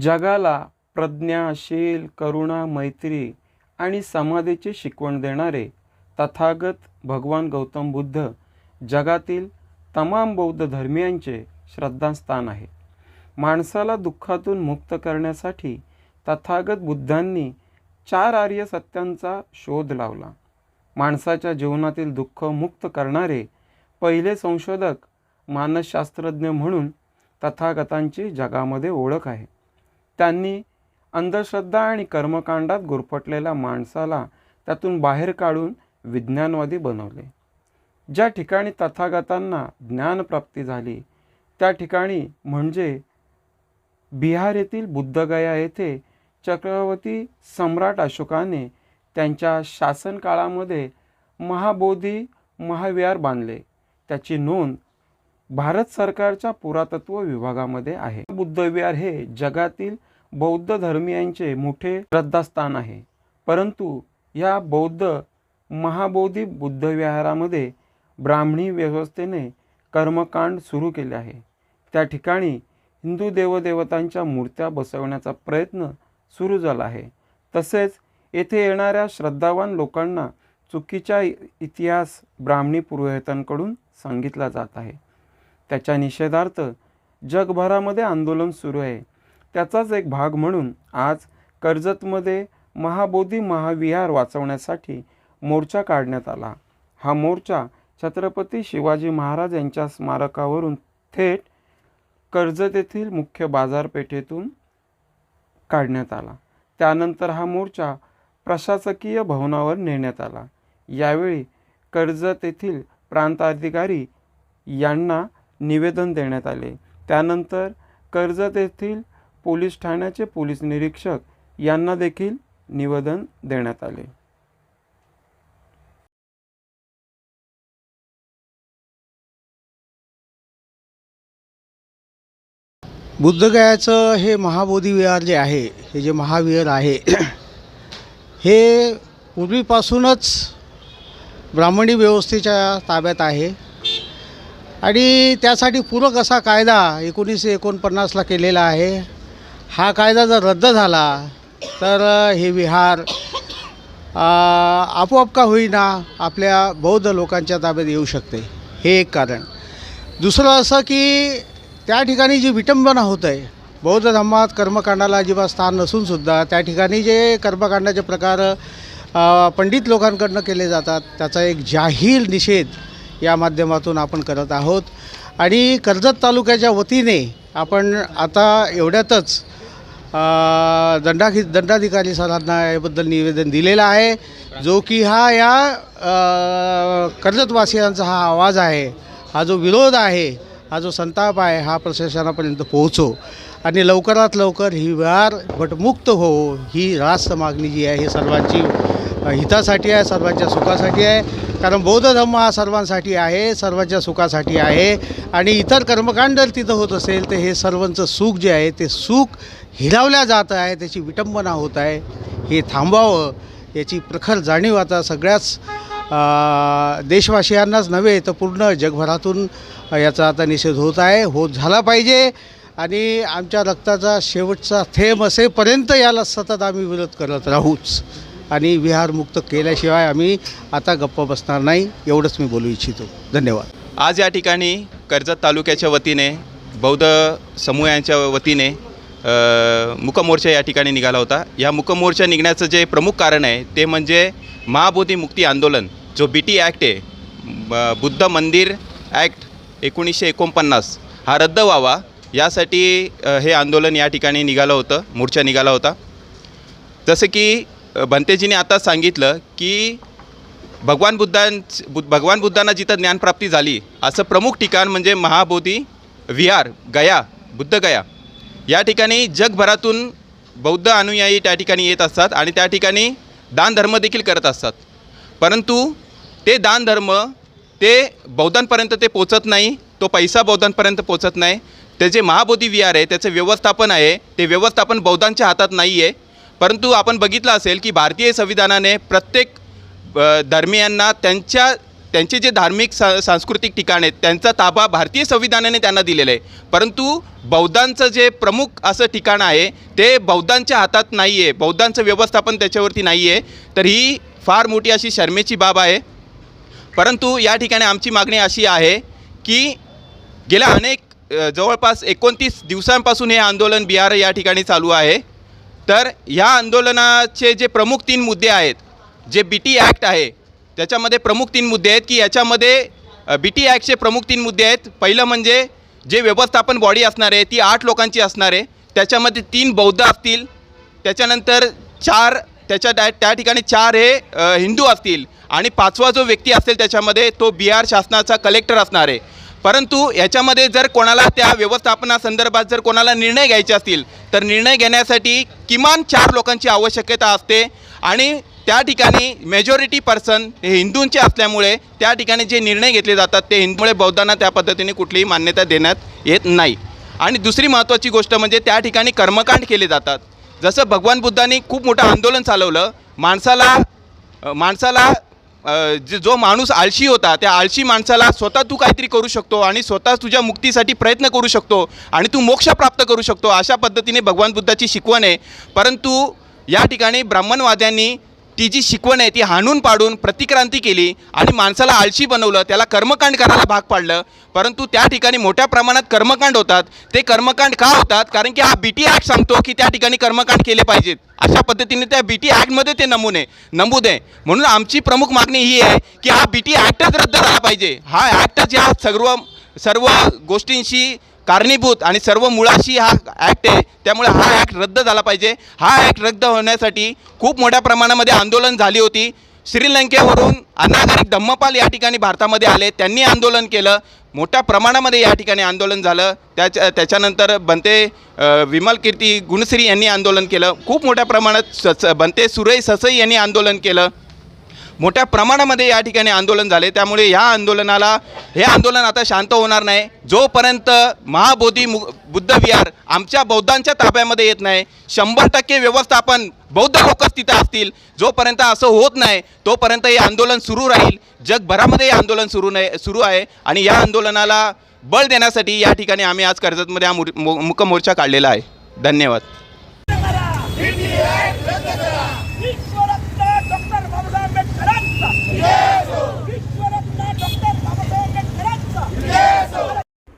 जगाला प्रज्ञा शील करुणा मैत्री आणि समाधीची शिकवण देणारे तथागत भगवान गौतम बुद्ध जगातील तमाम बौद्ध धर्मियांचे श्रद्धास्थान आहे. माणसाला दुःखातून मुक्त करण्यासाठी तथागत बुद्धांनी चार आर्य सत्यांचा शोध लावला. माणसाच्या जीवनातील दुःख मुक्त करणारे पहिले संशोधक मानसशास्त्रज्ञ म्हणून तथागतांची जगामध्ये ओळख आहे. त्यांनी अंधश्रद्धा आणि कर्मकांडात गुरफटलेल्या माणसाला त्यातून बाहेर काढून विज्ञानवादी बनवले. ज्या ठिकाणी तथागतांना ज्ञानप्राप्ती झाली त्या ठिकाणी म्हणजे बिहार येथील बुद्धगया येथे चक्रवर्ती सम्राट अशोकाने त्यांच्या शासनकाळामध्ये महाबोधी महाविहार बांधले. त्याची नोंद भारत सरकारच्या पुरातत्व विभागामध्ये आहे. बुद्धविहार हे जगातील बौद्ध धर्मियांचे मोठे श्रद्धास्थान आहे. परंतु या बौद्ध महाबोधी बुद्धविहारामध्ये ब्राह्मणी व्यवस्थेने कर्मकांड सुरू केले आहे. त्या ठिकाणी हिंदू देवदेवतांच्या मूर्त्या बसवण्याचा प्रयत्न सुरू झाला आहे. तसेच येथे येणाऱ्या श्रद्धावान लोकांना चुकीचा इतिहास ब्राह्मणी पुरोहितांकडून सांगितला जात आहे. त्याच्या निषेधार्थ जगभरामध्ये आंदोलन सुरू आहे. त्याचाच एक भाग म्हणून आज कर्जतमध्ये महाबोधी महाविहार वाचवण्यासाठी मोर्चा काढण्यात आला. हा मोर्चा छत्रपती शिवाजी महाराज यांच्या स्मारकावरून थेट कर्जत येथील मुख्य बाजारपेठेतून काढण्यात आला. त्यानंतर हा मोर्चा प्रशासकीय भवनावर नेण्यात आला. यावेळी कर्जत येथील प्रांताधिकारी यांना निवेदन देण्यात आले. त्यानंतर कर्जत येथील पोलीस ठाण्याचे पोलीस निरीक्षक यांना देखील निवेदन देण्यात आले. बुद्धगयाचं हे महाबोधी विहार जे आहे हे जे महाविहार आहे हे पूर्वीपासूनच ब्राह्मणी व्यवस्थेच्या ताब्यात आहे. आणि त्यासाठी पूरक असा कायदा एकोणीसशे एकोणपन्नासला केलेला आहे. हा कायदा जर रद्द झाला तर हे विहार आपोआप का होईना आपल्या बौद्ध लोकांच्या ताब्यात येऊ शकते. हे एक कारण. दुसरं असं की त्या ठिकाणी जी विटंबना होत आहे बौद्ध धर्मात कर्मकांडाला अजिबात स्थान नसूनसुद्धा त्या ठिकाणी जे कर्मकांडाचे प्रकार पंडित लोकांकडनं केले जातात त्याचा एक जाहीर निषेध या माध्यमातून आपण करत आहोत. आणि कर्जत तालुक्याच्या वतीने आपण आता एवढ्यातच दंडाधि दंडाखी दंडाधिकारी सरांना याबद्दल निवेदन दिलेलं आहे जो की हा या कर्जतवासियांचा हा आवाज आहे हा जो विरोध आहे हा जो संताप आहे हा प्रशासनापर्यंत पोहोचो. आणि लवकरात लवकर ही व्यवहार भटमुक्त हो ही रास्त मागणी जी आहे ही सर्वांची हितासाठी आहे सर्वांच्या सुखासाठी आहे. कारण बौद्ध धर्म हा सर्वांसाठी आहे सर्वांच्या सुखासाठी आहे. आणि इतर कर्मकांड जर तिथं होत असेल तर हे सर्वांचं सुख जे आहे ते सुख हिरावल्या जात आहे त्याची विटंबना होत आहे. हे थांबावं याची प्रखर जाणीव आता सगळ्याच देशवासियांनाच नव्हे तर पूर्ण जगभरातून याचा आता निषेध होत आहे. होत झाला पाहिजे. आणि आमच्या रक्ताचा शेवटचा थेंब असेपर्यंत याला सतत आम्ही विरोध करत राहूच. आणि विहारमुक्त केल्याशिवाय आम्ही आता गप्प बसणार नाही एवढंच मी बोलू इच्छितो. धन्यवाद. आज या ठिकाणी कर्जत तालुक्याच्या वतीने बौद्ध समूहांच्या वतीने मुकमोर्चा या ठिकाणी निघाला होता. या मुकमोर्चा निघण्याचं जे प्रमुख कारण आहे ते म्हणजे महाबोधी मुक्ती आंदोलन जो बी टी ॲक्ट आहे ब- बुद्ध मंदिर ॲक्ट एकोणीसशे एकोणपन्नास. हा रद्द व्हावा यासाठी हे आंदोलन या ठिकाणी निघालं होतं मोर्चा निघाला होता. जसं की भंतेजीने आता सांगितलं की भगवान बुद्धां बुद्ध भगवान बुद्धांना जिथं ज्ञानप्राप्ती झाली असं प्रमुख ठिकाण म्हणजे महाबोधी विहार गया बुद्धगया या ठिकाणी जगभरातून बौद्ध अनुयायी त्या ठिकाणी येत असतात आणि त्या ठिकाणी दानधर्म देखील करत असतात. परंतु ते दानधर्म ते बौद्धांपर्यंत ते पोचत नाही तो पैसा बौद्धांपर्यंत पोचत नाही ते जे महाबोधी विहार आहे त्याचं व्यवस्थापन आहे ते व्यवस्थापन बौद्धांच्या हातात नाही आहे परंतु आपण बघितलं असेल की भारतीय संविधानाने प्रत्येक अ, धर्मियांना त्यांच्या त्यांचे जे धार्मिक सा सांस्कृतिक ठिकाण आहेत त्यांचा ताबा भारतीय संविधानाने त्यांना दिलेला आहे. परंतु बौद्धांचं जे प्रमुख असं ठिकाण आहे ते बौद्धांच्या हातात नाही आहे बौद्धांचं व्यवस्थापन त्याच्यावरती नाही आहे तर ही फार मोठी अशी शर्मेची बाब आहे. परंतु या ठिकाणी आमची मागणी अशी आहे की गेल्या अनेक जवळपास एकोणतीस दिवसांपासून हे आंदोलन बिहार या ठिकाणी चालू आहे. तर ह्या आंदोलनाचे जे प्रमुख तीन मुद्दे आहेत जे बी टी ॲक्ट आहे त्याच्यामध्ये प्रमुख तीन मुद्दे आहेत की याच्यामध्ये बी टी ॲक्टचे प्रमुख तीन मुद्दे आहेत. पहिलं म्हणजे जे व्यवस्थापन बॉडी असणार आहे ती आठ लोकांची असणार आहे. त्याच्यामध्ये तीन बौद्ध असतील. त्याच्यानंतर चार त्याच्या त्या त्या ठिकाणी चार हे हिंदू असतील. आणि पाचवा जो व्यक्ती असेल त्याच्यामध्ये तो बिहार शासनाचा कलेक्टर असणार आहे. परंतु याच्यामध्ये जर कोणाला त्या व्यवस्थापनासंदर्भात जर कोणाला निर्णय घ्यायचे असतील तर निर्णय घेण्यासाठी किमान चार लोकांची आवश्यकता असते. आणि त्या ठिकाणी मेजॉरिटी पर्सन हे हिंदूंचे असल्यामुळे त्या ठिकाणी जे निर्णय घेतले जातात ते हिंदूमुळे बौद्धांना त्या पद्धतीने कुठलीही मान्यता देण्यात येत नाही. आणि दुसरी महत्त्वाची गोष्ट म्हणजे त्या ठिकाणी कर्मकांड केले जातात. जसं भगवान बुद्धांनी खूप मोठं आंदोलन चालवलं माणसाला माणसाला जे जो माणूस आळशी होता त्या आळशी माणसाला स्वतः तू काहीतरी करू शकतो आणि स्वतः तुझ्या मुक्तीसाठी प्रयत्न करू शकतो आणि तू मोक्ष प्राप्त करू शकतो अशा पद्धतीने भगवान बुद्धाची शिकवण आहे. परंतु या ठिकाणी ब्राह्मणवाद्यांनी ती जी शिकवण आहे ती हाणून पाडून प्रतिक्रांती केली आणि माणसाला आळशी बनवलं त्याला कर्मकांड करायला भाग पाडलं. परंतु त्या ठिकाणी मोठ्या प्रमाणात कर्मकांड होतात. ते कर्मकांड का होतात? कारण की हा बी टी ॲक्ट सांगतो की त्या ठिकाणी कर्मकांड केले पाहिजेत. अशा पद्धतीने त्या बी टी ॲक्टमध्ये ते नमुने. नमूद आहे म्हणून आमची प्रमुख मागणी ही आहे की हा बी टी ॲक्टच रद्द झाला पाहिजे. हा ॲक्टच या सर्व सर्व गोष्टींशी कारणीभूत आणि सर्व मुळाशी हा ॲक्ट आहे. त्यामुळे हा ॲक्ट रद्द झाला पाहिजे. हा ॲक्ट रद्द होण्यासाठी खूप मोठ्या प्रमाणामध्ये आंदोलन झाली होती. श्रीलंकेवरून अनागरिक धम्मपाल या ठिकाणी भारतामध्ये आले. त्यांनी आंदोलन केलं. मोठ्या प्रमाणामध्ये या ठिकाणी आंदोलन झालं. त्याच्या त्याच्यानंतर बनते विमल कीर्ती गुणश्री यांनी आंदोलन केलं. खूप मोठ्या प्रमाणात स स- बनते सुरई ससई यांनी आंदोलन केलं. मोठ्या प्रमाणामध्ये या ठिकाणी आंदोलन झाले. त्यामुळे ह्या आंदोलनाला हे आंदोलन आता शांत होणार नाही. जोपर्यंत महाबोधी मु बुद्ध विहार आमच्या बौद्धांच्या ताब्यामध्ये येत नाही शंभर टक्के व्यवस्थापन बौद्ध लोकच तिथं असतील. जोपर्यंत असं होत नाही तोपर्यंत हे आंदोलन सुरू राहील. जगभरामध्ये हे आंदोलन सुरू नाही सुरू आहे. आणि या आंदोलनाला बळ देण्यासाठी या ठिकाणी आम्ही आज कर्जतमध्ये हा मु- मुक मोर्चा काढलेला आहे. धन्यवाद.